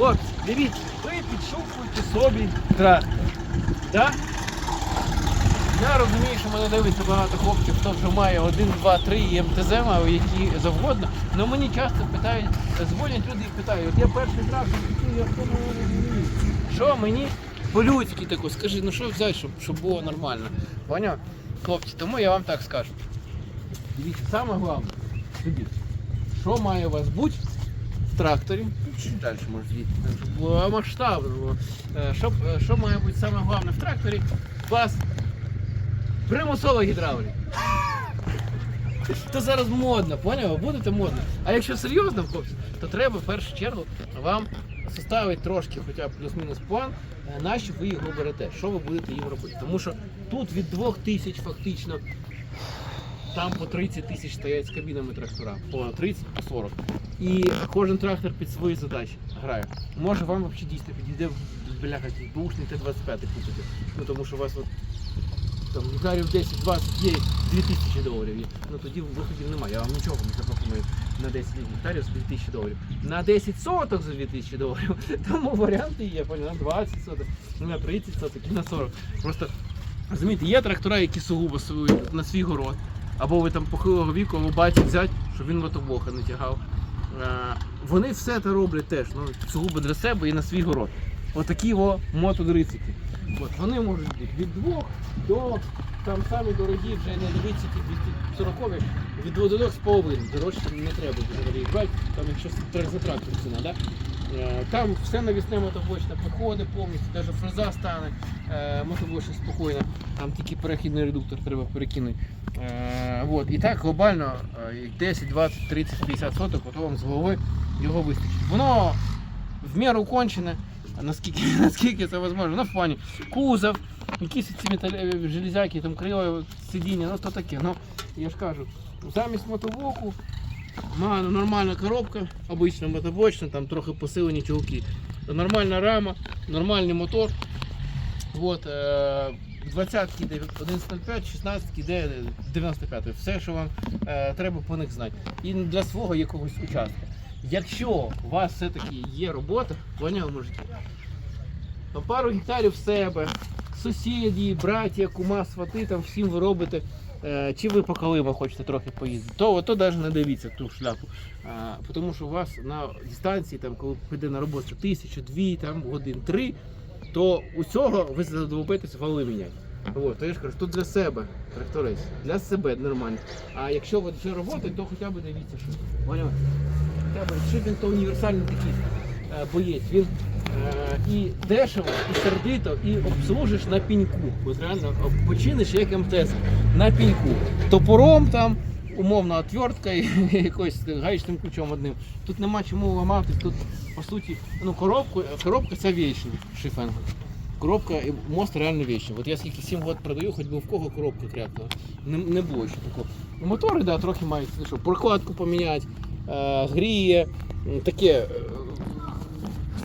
Хлопці, дивіться, ви підшукуєте собі трактор. Да? Я розумію, що мене дивиться багато хлопців, хто вже має 1, 2, 3 і МТЗ має, які завгодно. Але мені часто питають, дзвонять люди і питають, от я перший трактор купив, я в тому розумію. Що мені по-людськи тако, скажи, ну що взяти, щоб, щоб було нормально. Поняв? Хлопці, тому я вам так скажу. Дивіться, саме головне, що має у вас бути в тракторі, чуть далі може звідти, масштабно. Що, е, що має бути саме головне в тракторі? У вас примусова гідравліка. То зараз модно, поняв? Будете модно. А якщо серйозно, хлопці, то треба в першу чергу вам составити трошки, хоча б плюс-мінус план, е, на що ви його берете, що ви будете їм робити. Тому що тут від 2000 фактично там по 30 тисяч стоять з кабінами трактора, по 30, по 40. І кожен трактор під свої задачі грає. Може вам взагалі дійсно підійде бляха бушний Т-25 купити. Ну тому що у вас от там гектарів 10-20 є 2000 доларів. є. Ну тоді виходів немає. Я вам нічого не запропоную на 10 гектарів за 2000 доларів. На 10 соток за 2000 доларів. Тому варіанти є, на 20 соток, на 30 соток і на 40. Просто розумієте, є трактора, які сугубо на свій город. Або ви там похилого віку, або батька взяти, щоб він мотоблока не тягав. Е, Вони все це роблять теж, ну, сугубо для себе і на свій город. Отакі о мотодрицики. От, вони можуть бути від двох до там самі дорогі вже не ті 240 від 2 до 2,5. Дорожче не треба взагалі брати, там якщо за трактор ціна, да? Е, Там все навісне мотоблочне проходить повністю, навіть фреза стане е, мотоблочне спокійно, там тільки перехідний редуктор треба перекинути. Е, вот. І так глобально е, 10, 20, 30, 50 соток, ото вам з голови його вистачить. Воно в міру кончене, наскільки, наскільки це можливо, воно в плані кузов, якісь ці металі, железяки, там крила, сидіння, ну то таке. Ну, я ж кажу, замість мотоблоку нормальна коробка, обична мотоблочна, там трохи посилені чулки. Нормальна рама, нормальний мотор. Вот, е, 20 йде 11.05, 16 йде 95. Все, що вам е, треба по них знати. І для свого якогось участка. Якщо у вас все-таки є робота, поняв, можете. Пару гектарів в себе, сусіді, браття, кума, свати, там всім ви робите. Е, чи ви по калимах хочете трохи поїздити, то, то навіть не дивіться ту шляпу. А, тому що у вас на дистанції, там, коли піде на роботу тисячу, дві, там, годин, три, то у цього ви задовбитесь вали міняти. От, то я ж кажу, тут для себе тракторець, для себе нормально. А якщо ви вже роботи, то хоча б дивіться, що. Поняли? Хоча б Шипін то універсальний такий е, боєць. Він е, і дешево, і сердито, і обслужиш на піньку. От реально починиш як МТС на піньку. Топором там, умовно, отвертка якось гаечним ключом одним. Тут нема чому ламати. Тут, по суті, ну, коробку, коробка це вічний шифен. Коробка і мост реально вічний. От я скільки 7 років продаю, хоч би в кого коробка крякнула. Не, не було ще такого. Мотори, да, трохи мають, ну, прокладку поміняти, е, гріє, таке е,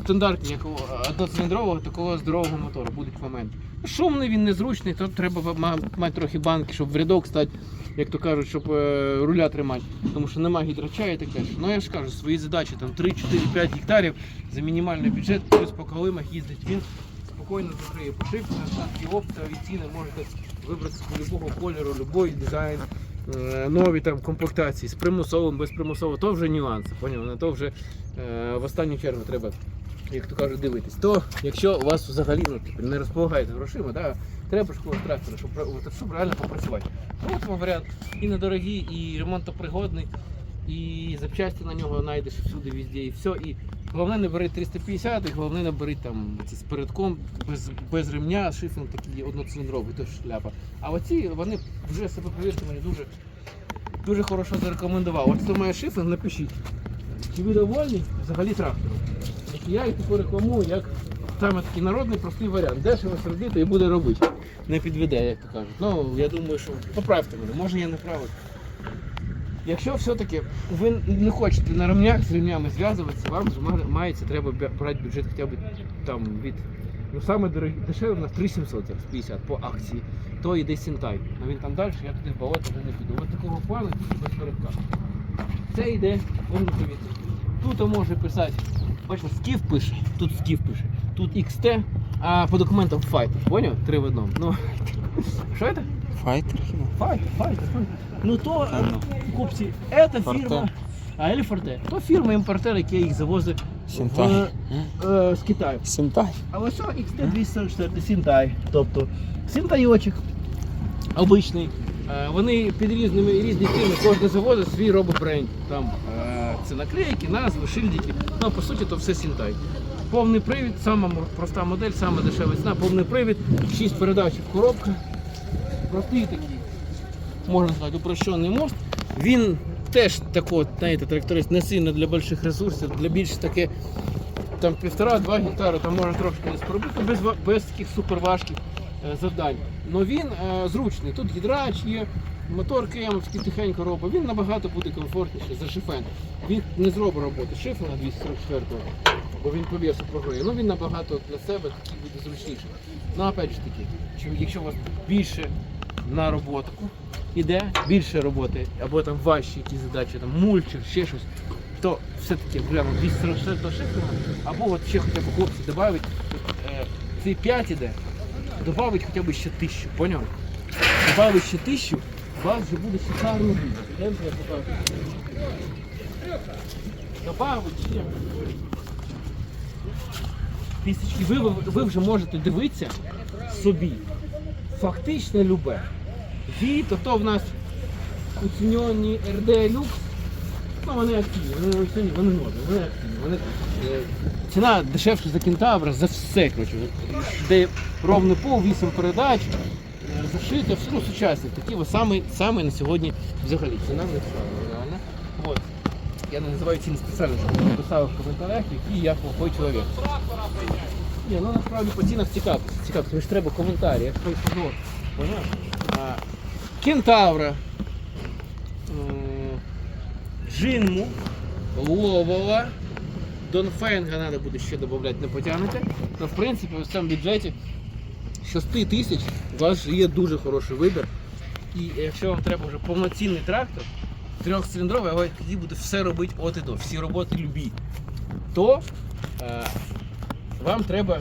стандартні, як у одноциліндрового, такого здорового мотора будуть моменти. Шумний він незручний, то треба мати трохи банки, щоб в рядок стати, як то кажуть, щоб е, руля тримати. Тому що немає гідроча і так далі. Ну я ж кажу, свої задачі там 3, 4, 5 гектарів за мінімальний бюджет, плюс по калимах їздить він. Спокійно закриє пошивку, наставки оптові ціни можете вибрати будь-якого кольору, будь-який дизайн, е, нові там комплектації з примусовим, без примусового, то вже нюанси, поняв? На то вже е, в останню чергу треба, як то кажуть, дивитись. То якщо у вас взагалі ну, типу, не розполагаєте грошима, да, треба школу трактора, щоб, щоб реально попрацювати. Ну, от вам варіант і недорогий, і ремонтопригодний, і запчасті на нього знайдеш всюди, везде, і все. І головне не бери 350, і головне не бери там з передком, без, без ремня, шифінг такий одноциліндровий, то шляпа. А оці вони вже себе повірте мені дуже, дуже хорошо зарекомендував. От хто має шифінг, напишіть. Чи ви довольні взагалі трактором? Я їх таку рекламую, як саме такий народний простий варіант. Дешево сердито і буде робити. Не підведе, як то кажуть. Ну, я думаю, що поправте мене, може я не правий. Якщо все-таки ви не хочете на ремнях з ремнями зв'язуватися, вам мається треба брати бюджет хоча б там від. Ну саме дорогі, дешеве у нас 3700 зараз 50 по акції, то йде Сінтай. А він там далі, я туди в болото вже не піду. Ось такого плану без передка. Це йде повітря. Тут може писати Бачите, скіф пише, тут скіф пише, тут XT, а по документам Fighter. Поняв? Три в одному. Ну, що це? Файтер хіба? Файтер, файтер. Ну то, А, е, ну. це фірма. А, Елі Форте. То фірма імпортер, який їх завозить в, е, з Китаю. Сінтай. А ось XT244 Сінтай. Тобто Сінтайочок обичний. Е, Вони під різними різні фірми, кожен заводить свій робить бренд. Там е, це наклейки, назви, шильдики. Ну, по суті, то все Сінтай. Повний привід, сама проста модель, сама дешева ціна, повний привід, 6 передачів коробка. Простий такий, можна сказати, упрощений мост. Він теж такий, знаєте, тракторист не сильно для великих ресурсів, для більш таке там півтора-два гектари, там можна трошки не спробити без, без таких суперважких завдань. Но він е, зручний. Тут гідрач є, мотор кемовський тихенько робить. Він набагато буде комфортніший за шифен. Він не зробить роботи шифена 244-го, бо він по весу програє. Ну він набагато для себе такий буде зручніший. Ну опять ж таки, якщо у вас більше на роботку іде, більше роботи, або там важчі якісь задачі, там мульчер, ще щось, то все-таки прямо 244 шифера, або от ще хоча б хлопці додають, е, цей 5 іде, добавить хоча б ще тисячу, поняв? Добавить ще тисячу, у вас вже буде. Добавить ще. Тисячки. Ви, ви, ви вже можете дивитися собі. Фактично любе. Віт, то в нас оцінені РД Люкс. Ну, вони активні, вони оцінені, вони модні, вони активні. Вони, е, ціна дешевша за кентавра, за все, коротше. Де ровний пол, 8 передач, е, все ну, сучасні. Такі ось саме, саме на сьогодні взагалі. Ціна не дешева, реально. От. Я не називаю ціни спеціально, щоб ви писали в коментарях, який я плохой чоловік. Ні, ну насправді по цінах цікавитися. Цікавитися, ж треба коментарі, як той позор. А, Кентавра. Джинму. Ловова. Донфенга треба буде ще додати, не потягнете. Ну, в принципі, в цьому бюджеті 6 тисяч у вас є дуже хороший вибір. І якщо вам треба вже повноцінний трактор, трьохциліндровий, але тоді буде все робити от і до, всі роботи любі, то е, вам треба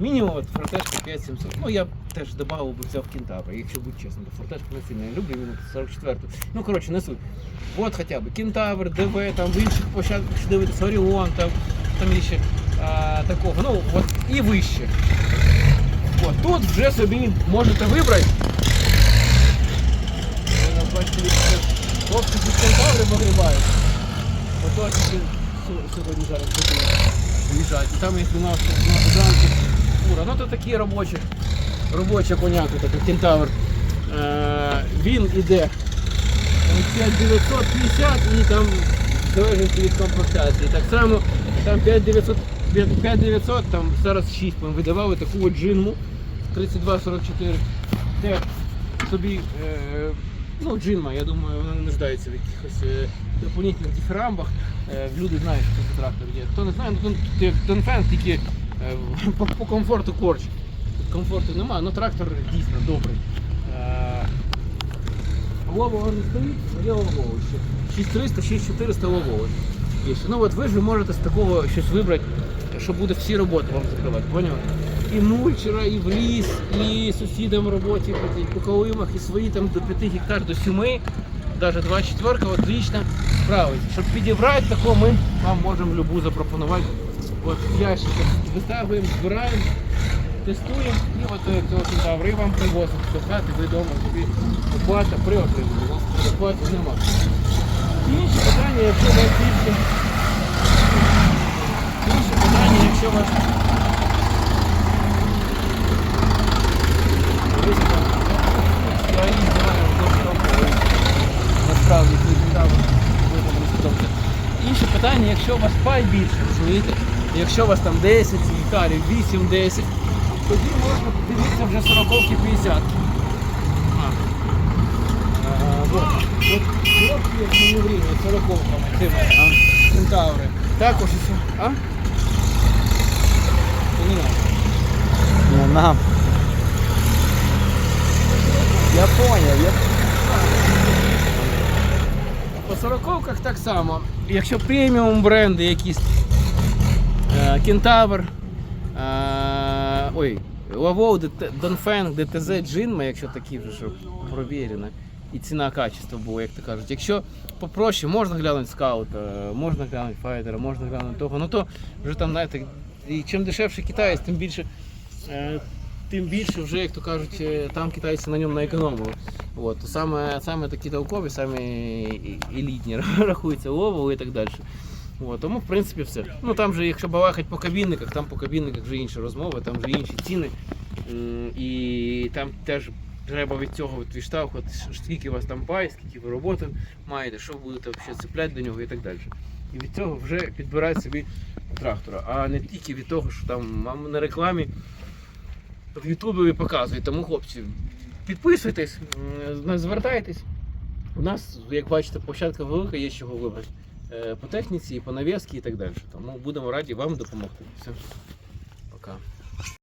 мінімум от фортешка 5700. Ну я теж додав би взяв кентавра, якщо бути чесним, то фортешку не люблю, він 44 Ну коротше, не суть. От хоча б кентавр, ДВ, там в інших площадках що дивитися, Оріон, там, там ще а, такого. Ну от і вище. От тут вже собі можете вибрати. Хлопці під кентаври вигрібають. Ото тільки сьогодні зараз будуть в'їжджати. І там є у нас на. Ну то такі робочі, робоча коняка, така кентавр. Е, він іде 5950 і там в від комплектації. Так само там 5900, 5900 там зараз 6 ми видавали таку от джинму 3244. Де собі е, ну, джинма, я думаю, вона не нуждається в якихось е, доповнительних дифірамбах. Люди знають, що це трактор є. Хто не знає, ну то тільки по комфорту корч. Комфорту немає, але трактор дійсно добрий. Е, Лового не стоїть, є лововий ще. 6300, 6400 лововий. Є. Ну от ви ж можете з такого щось вибрати, що буде всі роботи вам закривати, поняли? І мульчера, і в ліс, і сусідам роботі по, калимах, і свої там до 5 гектар, до 7, навіть 24 отлично справиться. Щоб підібрати такого, ми вам можемо любу запропонувати. От ящики витягуємо, збираємо, тестуємо і от е, цього кентаври вам привозимо до хати, ви вдома собі оплата при отриманні. У нас оплати нема. Інші питання, якщо у вас більше. Інші питання, якщо у вас я її знаю. Насправді. Інше питання, якщо у вас пай більше, розумієте? Якщо у вас там 10 гектарів, 8-10, тоді можна подивитися вже 40 50. А. А, вот. Вот хлопці, як маневріли, 40 цими, а, кентаври. Також і все. А? Не нам. Я поняв, я По сороковках так само. Якщо преміум бренди якісь е, Кентавр, е, ой, Лавоу, Донфенг, ДТЗ, Джинма, якщо такі вже щоб провірено. І ціна качество було, як то кажуть. Якщо попроще, можна глянути скаута, можна глянути файтера, можна глянути того. Ну то вже там, знаєте, і чим дешевше китаєць, тим більше. е, Тим більше вже, як то кажуть, е, там китайці на ньому наекономили. От, саме, саме такі толкові, саме елітні рахуються ловили і так далі. От, тому, в принципі, все. Ну там же, якщо балакати по кабінниках, там по кабінниках вже інші розмови, там вже інші ціни. І там теж треба від цього відштовхувати, скільки у вас там пай, скільки ви роботи маєте, що будете цепляти до нього і так далі. І від цього вже підбирати собі трактора, а не тільки від того, що там вам на рекламі в Ютубі показують. Тому, хлопці, підписуйтесь, звертайтесь. У нас, як бачите, площадка велика, є з чого вибрати. Е, По техніці, по нав'язці і так далі. Тому будемо раді вам допомогти. Все. Пока.